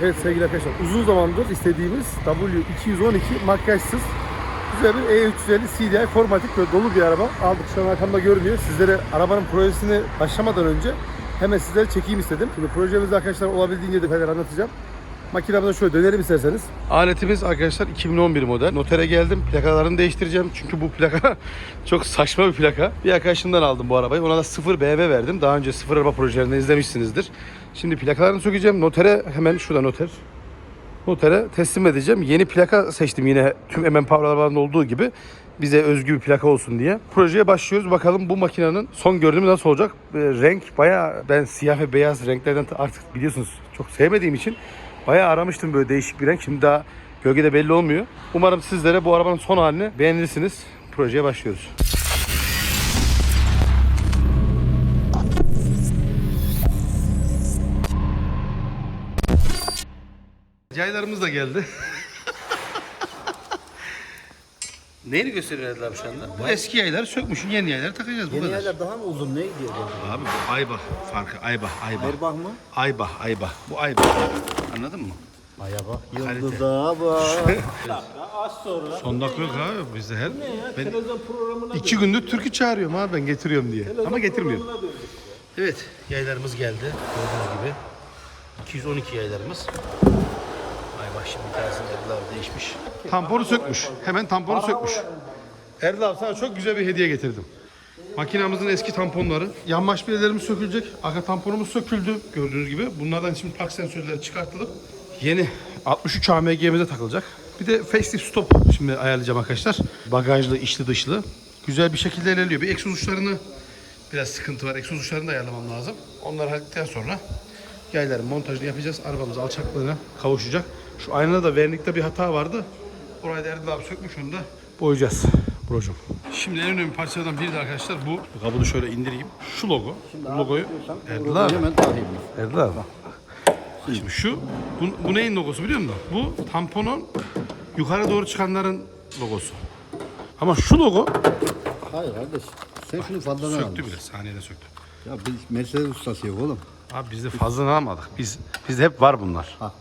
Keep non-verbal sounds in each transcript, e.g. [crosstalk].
Evet sevgili arkadaşlar uzun zamandır istediğimiz W212 makyajsız güzel bir E E350 CDI formatik böyle dolu bir araba aldık şu an arkamda görünüyor. Sizlere arabanın projesini başlamadan önce hemen sizlere çekeyim istedim. Şimdi projemizde arkadaşlar olabildiğince detaylar anlatacağım. Makinamıza şöyle dönelim isterseniz. Aletimiz arkadaşlar 2011 model. Notere geldim. Plakalarını değiştireceğim. Çünkü bu plaka [laughs] çok saçma bir plaka. Bir arkadaşımdan aldım bu arabayı. Ona da 0 BV verdim. Daha önce 0 araba projelerinde izlemişsinizdir. Şimdi plakalarını sökeceğim. Notere hemen şurada noter. Notere teslim edeceğim. Yeni plaka seçtim yine tüm MM Power arabalarında olduğu gibi. Bize özgü bir plaka olsun diye. Projeye başlıyoruz. Bakalım bu makinenin son görünümü nasıl olacak? Ee, renk bayağı ben siyah ve beyaz renklerden artık biliyorsunuz çok sevmediğim için bayağı aramıştım böyle değişik bir renk. Şimdi daha gölgede belli olmuyor. Umarım sizlere bu arabanın son halini beğenirsiniz. Projeye başlıyoruz. Yaylarımız da geldi. [laughs] Neyini gösteriyor abi şu anda? Bu eski yayları sökmüşsün, yeni yayları takacağız bu Yeni kadar. yerler daha mı uzun ne diyor? Abi bu Aybah farkı, Aybah, Aybah. Erbah mı? Aybah, Aybah. Bu Aybah. Anladın mı? Aya bak. Yıldıza bak. [laughs] Son dakika yok abi bizde her. Ben iki gündür türkü çağırıyorum abi ben getiriyorum diye. Ama getirmiyorum. Evet yaylarımız geldi gördüğünüz gibi. 212 yaylarımız. Şimdi tanesinin Erdal değişmiş. Tamponu sökmüş. Hemen tamponu sökmüş. Erdal sana çok güzel bir hediye getirdim. Makinamızın eski tamponları. Yan maşbiyelerimiz sökülecek. Arka tamponumuz söküldü gördüğünüz gibi. Bunlardan şimdi park sensörleri çıkartılıp yeni 63 AMG'mize takılacak. Bir de facelift stop şimdi ayarlayacağım arkadaşlar. Bagajlı, içli dışlı. Güzel bir şekilde ilerliyor. Bir egzoz uçlarını biraz sıkıntı var. Egzoz uçlarını da ayarlamam lazım. Onları hallettikten sonra yayların montajını yapacağız. Arabamız alçaklığına kavuşacak. Şu aynada da vernikte bir hata vardı. Orayı da Erdal abi sökmüş onu da boyayacağız brocum. Şimdi en önemli parçalardan biri de arkadaşlar bu. Kabını şöyle indireyim. Şu logo. Bu logoyu Erdal abi. Erdal abi. Şimdi şu, bu, bu neyin logosu biliyor musun? Bu tamponun yukarı doğru çıkanların logosu. Ama şu logo Hayır kardeş. Sen şunu fazladan al. söktü bile, saniyede söktü. Ya biz Mercedes ustasıyız oğlum. Abi bizde fazla almadık. Biz bizde hep var bunlar. Haklı.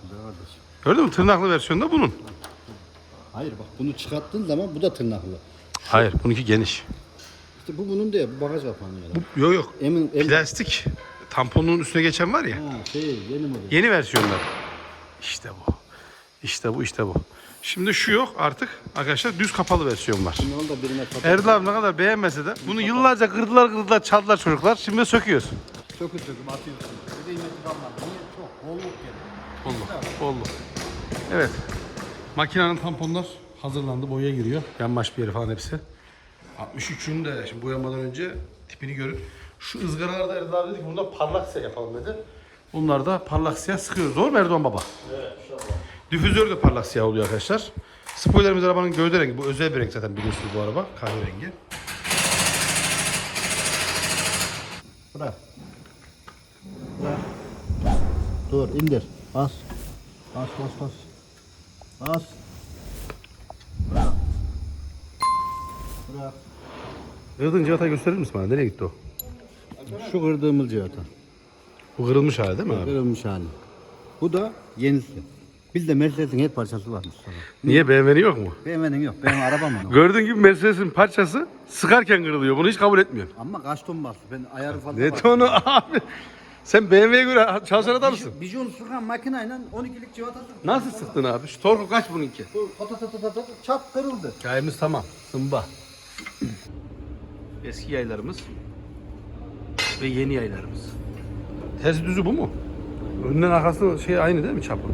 Gördün mü? Tırnaklı versiyonda bunun. Hayır bak bunu çıkarttığın zaman bu da tırnaklı. Hayır, bununki geniş. İşte bu bunun değil. Bu bagaj kapanıyor. Bu... Yok yok. Emin, emin. Plastik taponun üstüne geçen var ya. Ha şey yeni model. Yeni versiyonlar. İşte bu. İşte bu, işte bu. Şimdi şu yok artık arkadaşlar düz kapalı versiyon var. Da birine. Erdal abi ne kadar beğenmese de bunu yıllarca kırdılar kırdılar çaldılar çocuklar. Şimdi de söküyoruz. Sökü söküm atıyorsun. Bir de imeti kalmaz. Niye? Çok bolluk yani. Oldu. Oldu. Evet. Makinenin tamponlar hazırlandı. Boya giriyor. Yanmaş bir yeri falan hepsi. 63'ün de şimdi boyamadan önce tipini görün. Şu ızgaralarda Erdal abi dedi ki bunda parlak siyah yapalım dedi. Bunlar da parlak siyah sıkıyoruz. Doğru mu Erdoğan baba? Evet Difüzör de parlak siyah oluyor arkadaşlar. Spoilerimiz arabanın gövde rengi. Bu özel bir renk zaten biliyorsunuz bu araba. Kahverengi. Bırak. Dur indir. Bas. Bas bas bas. Bas. Bırak. Bırak. Kırdığın cihata gösterir misin bana? Nereye gitti o? Şu kırdığımız cihata. Bu kırılmış hali değil mi abi? Kırılmış hali. Bu da yenisi. Bizde Mercedes'in her parçası var Mustafa. Niye BMW'nin yok mu? BMW'nin yok. Benim arabam o. Gördüğün gibi Mercedes'in parçası sıkarken kırılıyor. Bunu hiç kabul etmiyorum. Ama kaç ton bastı? Ben ayarı fazla Ne bastım. tonu [laughs] abi? Sen BMW'ye göre çalışan adamsın. Bijon sıkan makineyle 12'lik civata sıktım. Nasıl sıktın abi? Şu torku kaç bununki? Bu pata pata pata çap kırıldı. Çayımız tamam. Sımba. Eski yaylarımız ve yeni yaylarımız. Ters düzü bu mu? Önden arkası şey aynı değil mi çapı?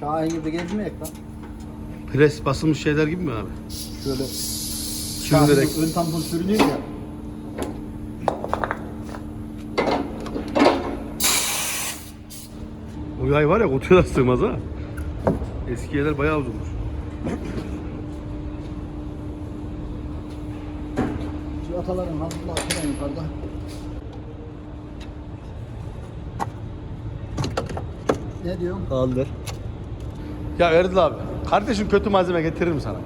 Şahin gibi gezmeyek lan. Pres basılmış şeyler gibi mi abi? Şöyle Sürünerek. Ön tampon sürünüyor ya. O yay var ya kutuya da sığmaz ha. Eski yaylar bayağı uzunmuş. Civataların hazırlığı falan yukarıda. Ne diyorsun? Kaldır. Ya Erdal abi, Kardeşim kötü malzeme getiririm sana.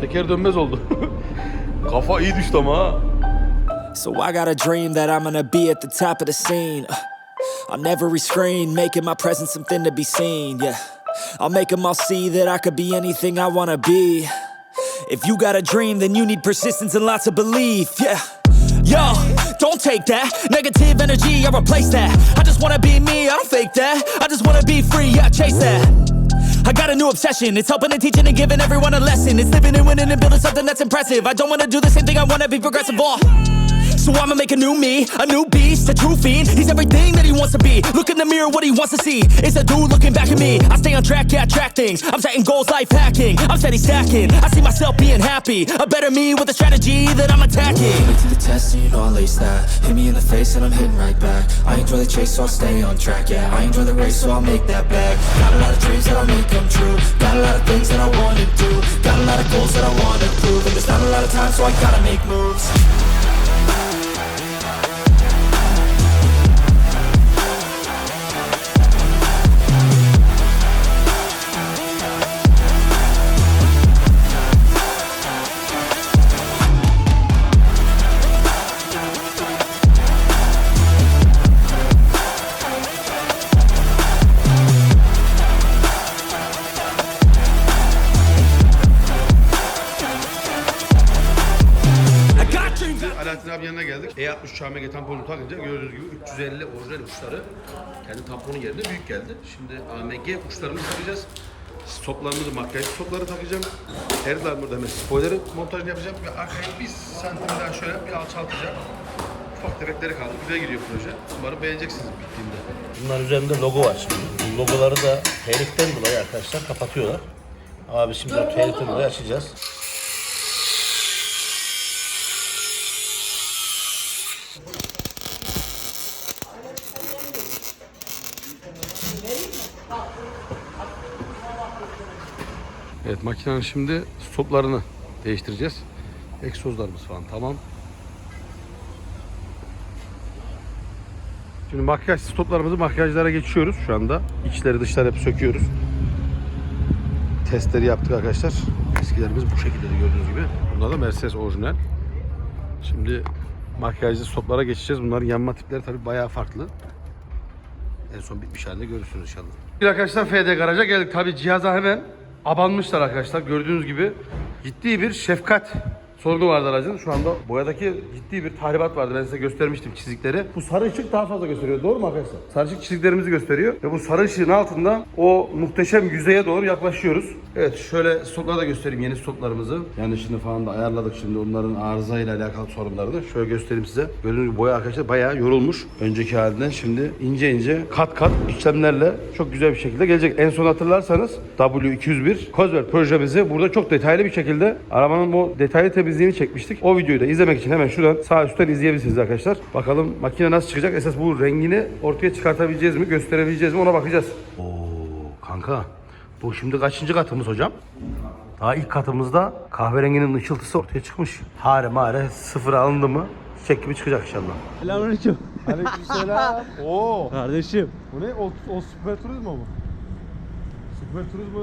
Teker dönmez oldu. [laughs] Kafa iyi düştü ama ha. So I got a dream that I'm gonna be at the top of the scene. Uh, On every screen, making my presence something to be seen, yeah. I'll make them all see that I could be anything I wanna be. If you got a dream, then you need persistence and lots of belief. Yeah. Yo, don't take that negative energy, I replace that. I just wanna be me, I don't fake that. I just wanna be free, yeah, chase that. I got a new obsession. It's helping and teaching and giving everyone a lesson. It's living and winning and building something that's impressive. I don't wanna do the same thing, I wanna be progressive. Oh. So I'ma make a new me, a new beast, a true fiend. He's everything that he wants to be. Look in the mirror, what he wants to see. It's a dude looking back at me. I stay on track, yeah, track things. I'm setting goals, life hacking. I'm steady stacking. I see myself being happy. A better me with a strategy that I'm attacking. to the test and you know I lace that Hit me in the face and I'm hitting right back I enjoy the chase so I'll stay on track, yeah I enjoy the race so I'll make that back. Got a lot of dreams that I'll make come true Got a lot of things that I wanna do Got a lot of goals that I wanna prove And there's not a lot of time so I gotta make moves Alaaddin abi yanına geldik. E60 Çamege tamponunu takınca gördüğünüz gibi 350 orijinal uçları kendi tamponun yerine büyük geldi. Şimdi AMG uçlarımızı takacağız. Stoplarımızı, makyaj stopları takacağım. Erdal burada hemen spoiler'ı montajını yapacağım ve arkayı bir santim daha şöyle bir alçaltacağım. Ufak tefekleri kaldı. Güzel gidiyor proje. Umarım beğeneceksiniz bittiğinde. Bunların üzerinde logo var şimdi. Bu logoları da teliften dolayı arkadaşlar kapatıyorlar. Abi şimdi o teliften dolayı açacağız. Evet makinenin şimdi stoplarını değiştireceğiz. Egzozlarımız falan tamam. Şimdi makyaj stoplarımızı makyajlara geçiyoruz şu anda. İçleri dışları hep söküyoruz. Testleri yaptık arkadaşlar. Eskilerimiz bu şekilde de gördüğünüz gibi. Bunlar da Mercedes orijinal. Şimdi makyajlı stoplara geçeceğiz. Bunların yanma tipleri tabii bayağı farklı. En son bitmiş halinde görürsünüz inşallah. Bir arkadaşlar FD Garaj'a geldik. Tabi cihaza hemen abanmışlar arkadaşlar. Gördüğünüz gibi ciddi bir şefkat sorunu vardı aracın. Şu anda boyadaki ciddi bir tahribat vardı. Ben size göstermiştim çizikleri. Bu sarı ışık daha fazla gösteriyor. Doğru mu arkadaşlar? Sarı ışık çiziklerimizi gösteriyor. Ve bu sarı ışığın altında o muhteşem yüzeye doğru yaklaşıyoruz. Evet şöyle stopları da göstereyim yeni stoplarımızı. Yani şimdi falan da ayarladık şimdi onların arızayla alakalı sorunlarını. Şöyle göstereyim size. Gördüğünüz gibi boya arkadaşlar bayağı yorulmuş. Önceki halinden şimdi ince ince kat kat işlemlerle çok güzel bir şekilde gelecek. En son hatırlarsanız W201 Cosworth projemizi burada çok detaylı bir şekilde arabanın bu detaylı temizliğini çekmiştik. O videoyu da izlemek için hemen şuradan sağ üstten izleyebilirsiniz arkadaşlar. Bakalım makine nasıl çıkacak? Esas bu rengini ortaya çıkartabileceğiz mi? Gösterebileceğiz mi? Ona bakacağız. Oo kanka. Bu şimdi kaçıncı katımız hocam? Daha ilk katımızda kahverenginin ışıltısı ortaya çıkmış. Hare mare sıfıra alındı mı çiçek gibi çıkacak inşallah. Selamünaleyküm. Aleykümselam. [laughs] Oo. Kardeşim. Bu ne? O, o süper turizmo mu? Süper turizmo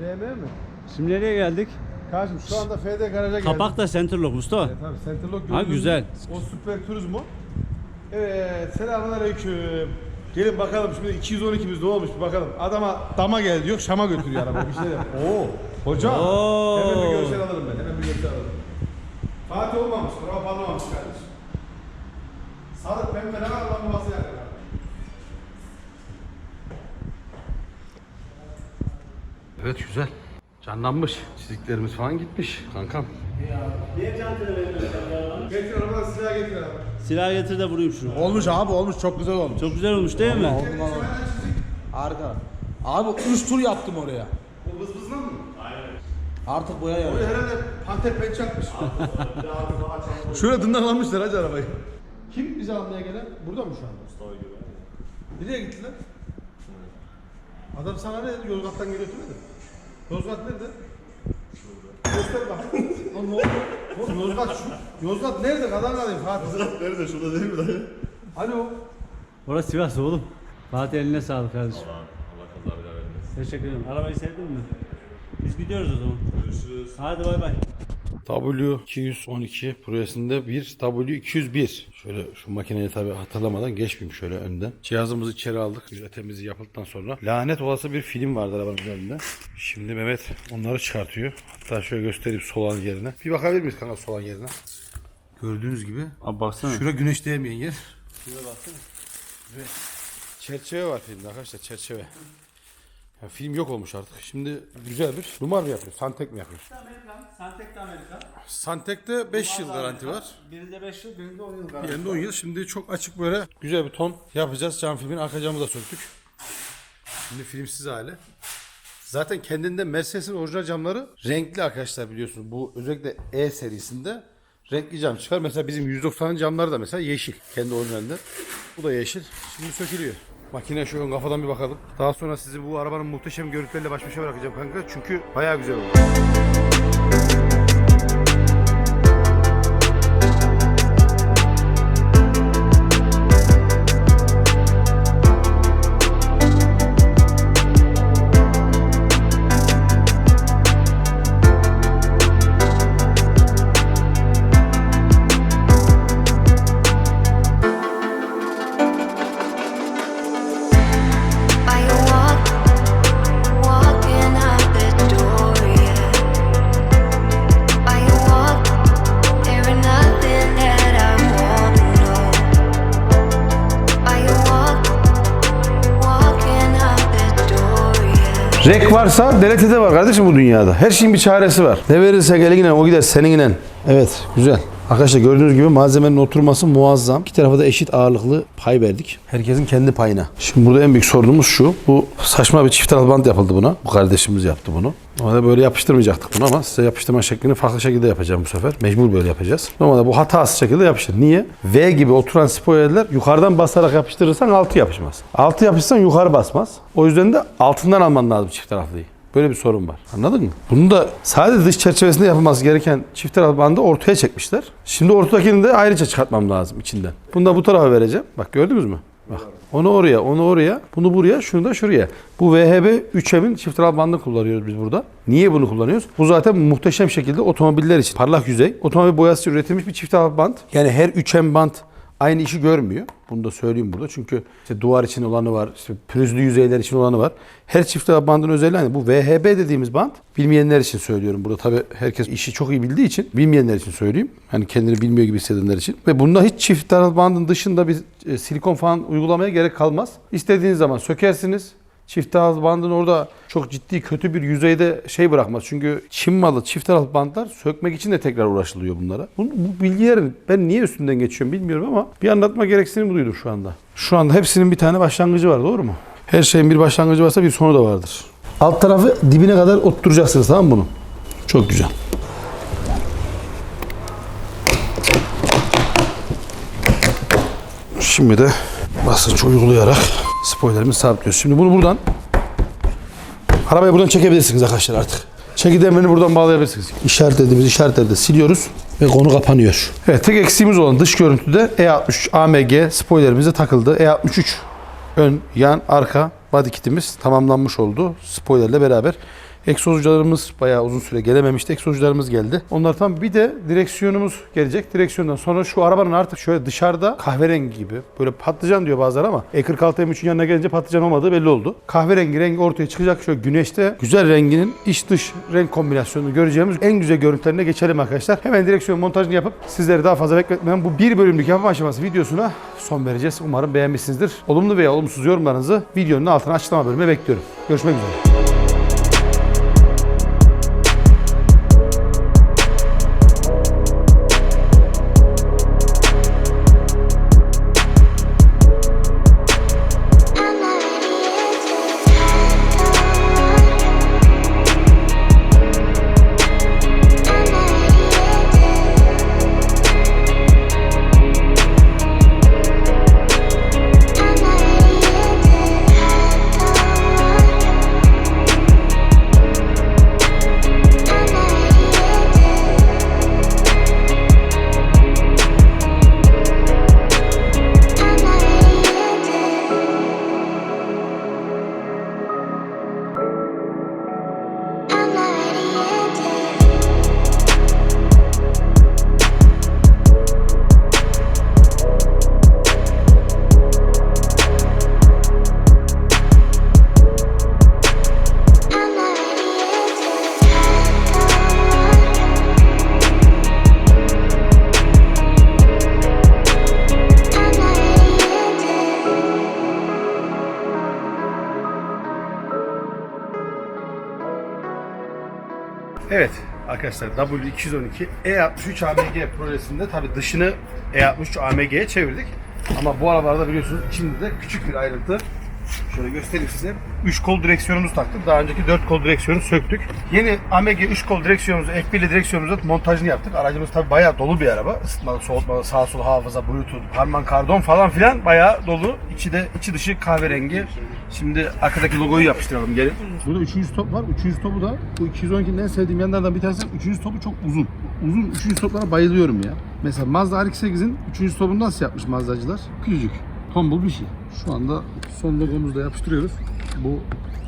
LM mi? Şimdi nereye geldik? Kardeşim şu anda FD garaja geldik. Kapak da Centerlock Mustafa. Evet abi Centerlock Ha, güzel. O süper turizmo. Evet selamünaleyküm. Gelin bakalım şimdi 212'miz ne olmuş bir bakalım. Adama dama geldi yok Şam'a götürüyor araba bir şeyler. [laughs] Oo. Hocam. Oo. Hemen bir görsel alırım ben. Hemen bir görsel alırım. Fatih olmamış. Bravo anlamamış kardeşim. Sarı pembe ne var lan babası yakın abi. Evet güzel. Canlanmış. Çiziklerimiz falan gitmiş kankam. Getir arabadan silah getir abi. Silah getir de vurayım şunu. Olmuş abi olmuş çok güzel olmuş. Çok güzel olmuş değil mi? Harika. Abi 3 tur yaptım oraya. Bu vız vızlan mı? Artık boya ya. Herhalde panter pençe atmış. [laughs] Şöyle dındaklanmışlar hacı arabayı. Kim bizi almaya gelen? Burada mı şu anda? Mustafa gibi. Nereye gittiler? Adam sana ne dedi? Yozgat'tan geliyor demedi. Yozgat nerede? Göster. Lan ne oldu? Oğlum Yozgat şu. Yozgat nerede? Kadar alayım Fatih. Yozgat nerede? Şurada değil mi dayı? Alo. Orası Sivas oğlum. Fatih eline sağlık kardeşim. Allah Allah Teşekkür ederim. Arabayı sevdin mi? Biz gidiyoruz o zaman. Hadi bay bay. W212 projesinde bir W201. Şöyle şu makineyi tabi hatırlamadan geçmeyeyim şöyle önden. Cihazımızı içeri aldık. Güzel temizliği yapıldıktan sonra. Lanet olası bir film vardı arabanın üzerinde. Şimdi Mehmet onları çıkartıyor. Hatta şöyle göstereyim solan yerine. Bir bakabilir miyiz kanka solan yerine? Gördüğünüz gibi. Abi baksana. Şura güneş değmeyen yer. Şuraya baksana. Ve çerçeve var filmde arkadaşlar çerçeve. Ya film yok olmuş artık. Şimdi güzel bir numar mı yapıyor? Santek mi yapıyor? Santek de Amerika. Santek'te 5 yıl garanti var. Birinde 5 yıl, birinde 10 yıl garanti. Yerinde 10 yıl. Şimdi çok açık böyle güzel bir ton yapacağız. Cam filmin arka camı da söktük. Şimdi filmsiz hali. Zaten kendinde Mercedes'in orijinal camları renkli arkadaşlar biliyorsunuz. Bu özellikle E serisinde renkli cam çıkar. Mesela bizim 190'ın camları da mesela yeşil. Kendi orijinalinde. Bu da yeşil. Şimdi sökülüyor. Makine şu kafadan bir bakalım. Daha sonra sizi bu arabanın muhteşem görüntüleriyle baş başa bırakacağım kanka. Çünkü bayağı güzel oldu. Varsa DLT'de de var kardeşim bu dünyada. Her şeyin bir çaresi var. Ne verirse eline o gider seninle. Evet güzel. Arkadaşlar gördüğünüz gibi malzemenin oturması muazzam. İki tarafa da eşit ağırlıklı pay verdik. Herkesin kendi payına. Şimdi burada en büyük sorunumuz şu. Bu saçma bir çift taraflı bant yapıldı buna. Bu kardeşimiz yaptı bunu. Normalde böyle yapıştırmayacaktık bunu ama size yapıştırma şeklini farklı şekilde yapacağım bu sefer. Mecbur böyle yapacağız. Normalde bu hatasız şekilde yapıştır. Niye? V gibi oturan spoilerler yukarıdan basarak yapıştırırsan altı yapışmaz. Altı yapışsan yukarı basmaz. O yüzden de altından alman lazım çift taraflıyı. Böyle bir sorun var. Anladın mı? Bunu da sadece dış çerçevesinde yapılması gereken çift taraflı bandı ortaya çekmişler. Şimdi ortadakini de ayrıca çıkartmam lazım içinden. Bunu da bu tarafa vereceğim. Bak gördünüz mü? Bak. Onu oraya, onu oraya, bunu buraya, şunu da şuraya. Bu VHB 3M'in çift taraflı bandını kullanıyoruz biz burada. Niye bunu kullanıyoruz? Bu zaten muhteşem şekilde otomobiller için parlak yüzey, otomobil boyası üretilmiş bir çift taraflı band. Yani her 3M band aynı işi görmüyor. Bunu da söyleyeyim burada. Çünkü işte duvar için olanı var, işte pürüzlü yüzeyler için olanı var. Her çift taraflı bandın özelliği hani bu VHB dediğimiz band bilmeyenler için söylüyorum. Burada tabii herkes işi çok iyi bildiği için bilmeyenler için söyleyeyim. Hani kendini bilmiyor gibi hissedenler için. Ve bunda hiç çift taraflı bandın dışında bir e, silikon falan uygulamaya gerek kalmaz. İstediğiniz zaman sökersiniz. Çift taraflı bandın orada çok ciddi kötü bir yüzeyde şey bırakmaz. Çünkü Çin malı çift taraflı bantlar sökmek için de tekrar uğraşılıyor bunlara. Bu, bu bilgilerin ben niye üstünden geçiyorum bilmiyorum ama bir anlatma gereksinimi duydum şu anda. Şu anda hepsinin bir tane başlangıcı var doğru mu? Her şeyin bir başlangıcı varsa bir sonu da vardır. Alt tarafı dibine kadar otturacaksınız tamam mı bunu? Çok güzel. Şimdi de basınç uygulayarak spoilerimizi sabitliyoruz. Şimdi bunu buradan arabayı buradan çekebilirsiniz arkadaşlar artık. Çekidemlerini buradan bağlayabilirsiniz. İşaretlediğimiz işaretleri siliyoruz ve konu kapanıyor. Evet tek eksiğimiz olan dış görüntüde E63 AMG spoilerimize takıldı. E63 ön, yan, arka body kitimiz tamamlanmış oldu spoilerle beraber. Egzozcularımız bayağı uzun süre gelememişti. Egzozcularımız geldi. Onlar tam bir de direksiyonumuz gelecek. Direksiyondan sonra şu arabanın artık şöyle dışarıda kahverengi gibi böyle patlıcan diyor bazıları ama E46 M3'ün yanına gelince patlıcan olmadığı belli oldu. Kahverengi rengi ortaya çıkacak. Şöyle güneşte güzel renginin iç dış renk kombinasyonunu göreceğimiz en güzel görüntülerine geçelim arkadaşlar. Hemen direksiyon montajını yapıp sizleri daha fazla bekletmeden bu bir bölümlük yapım aşaması videosuna son vereceğiz. Umarım beğenmişsinizdir. Olumlu veya olumsuz yorumlarınızı videonun altına açıklama bölümüne bekliyorum. Görüşmek üzere. Arkadaşlar W212 E63 AMG projesinde tabi dışını E63 AMG'ye çevirdik. Ama bu arabalarda biliyorsunuz içinde de küçük bir ayrıntı. Şöyle göstereyim size. 3 kol direksiyonumuzu taktık. Daha önceki 4 kol direksiyonu söktük. Yeni AMG 3 kol direksiyonumuzu, F1'li direksiyonumuzu montajını yaptık. Aracımız tabi bayağı dolu bir araba. Isıtmalı, soğutmalı, sağ sol hafıza, bluetooth, harman kardon falan filan bayağı dolu. İçi de içi dışı kahverengi. Şimdi arkadaki logoyu yapıştıralım gelin. Burada 3. top var. 3. topu da bu 212'nin en sevdiğim yanlardan bir tanesi 3. topu çok uzun. Uzun 3. toplara bayılıyorum ya. Mesela Mazda RX-8'in 3. topunu nasıl yapmış Mazdacılar? Küçücük. Tombul bir şey. Şu anda son logomuzu da yapıştırıyoruz. Bu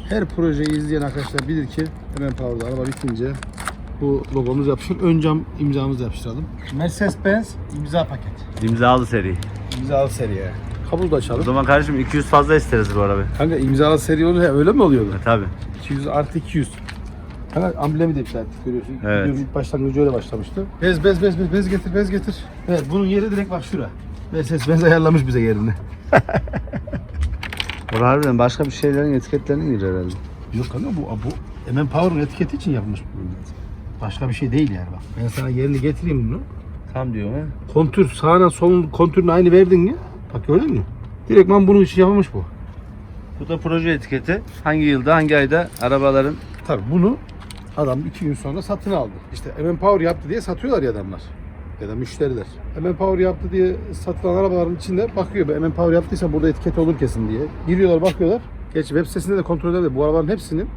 her projeyi izleyen arkadaşlar bilir ki hemen Power'da araba bitince bu logomuz yapışır. Ön cam imzamızı yapıştıralım. Mercedes-Benz imza paket. İmzalı seri. İmzalı seri ya. Kabul da O açalım. zaman kardeşim 200 fazla isteriz bu arabayı. Kanka imzalı seri oluyor öyle mi oluyordu? E, tabi. 200 artı 200. Kanka amblemi de iptal ettik görüyorsun. Evet. Videonun ilk başlangıcı öyle başlamıştı. Bez bez bez bez bez getir bez getir. Evet bunun yeri direkt bak şura. Mercedes Benz ayarlamış bize yerini. [laughs] Bu harbiden başka bir şeylerin etiketlerine girer herhalde. Yok kanka bu bu MM Power'ın etiketi için yapılmış bu. Başka bir şey değil yani bak. Ben sana yerini getireyim bunu. Tam diyor ha. Kontür sağına solun kontürünü aynı verdin mi? Bak gördün mü? Direktman bunun için yapılmış bu. Bu da proje etiketi. Hangi yılda, hangi ayda arabaların Tabii bunu adam iki gün sonra satın aldı. İşte MM Power yaptı diye satıyorlar ya adamlar. Ya da müşteriler. MM Power yaptı diye satılan arabaların içinde bakıyor. MM Power yaptıysa burada etiket olur kesin diye. Giriyorlar bakıyorlar. Gerçi web sitesinde de kontrol edebilir. Bu arabaların hepsinin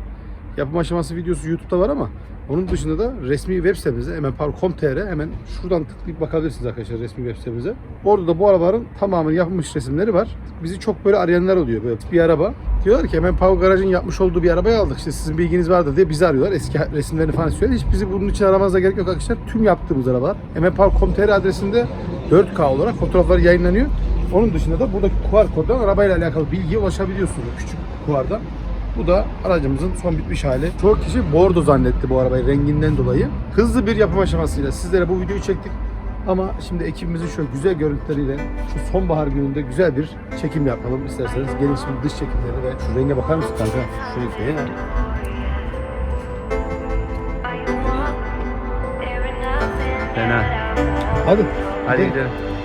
yapım aşaması videosu YouTube'da var ama onun dışında da resmi web sitemizde mpower.com.tr hemen şuradan tıklayıp bakabilirsiniz arkadaşlar resmi web sitemize. Orada da bu arabaların tamamını yapılmış resimleri var. Bizi çok böyle arayanlar oluyor. Böyle bir araba. Diyorlar ki hemen Power Garage'ın yapmış olduğu bir arabayı aldık. İşte sizin bilginiz vardır diye bizi arıyorlar. Eski resimlerini falan istiyorlar. Hiç bizi bunun için aramanıza gerek yok arkadaşlar. Tüm yaptığımız arabalar mpower.com.tr adresinde 4K olarak fotoğrafları yayınlanıyor. Onun dışında da buradaki QR koddan arabayla alakalı bilgiye ulaşabiliyorsunuz. Küçük QR'dan. Bu da aracımızın son bitmiş hali. Çoğu kişi bordo zannetti bu arabayı renginden dolayı. Hızlı bir yapım aşamasıyla sizlere bu videoyu çektik. Ama şimdi ekibimizin şöyle güzel görüntüleriyle şu sonbahar gününde güzel bir çekim yapalım isterseniz. Gelin şimdi dış çekimleri ve şu renge bakar mısın kanka? Şu renge ya. Fena. Hadi. Hadi gidelim.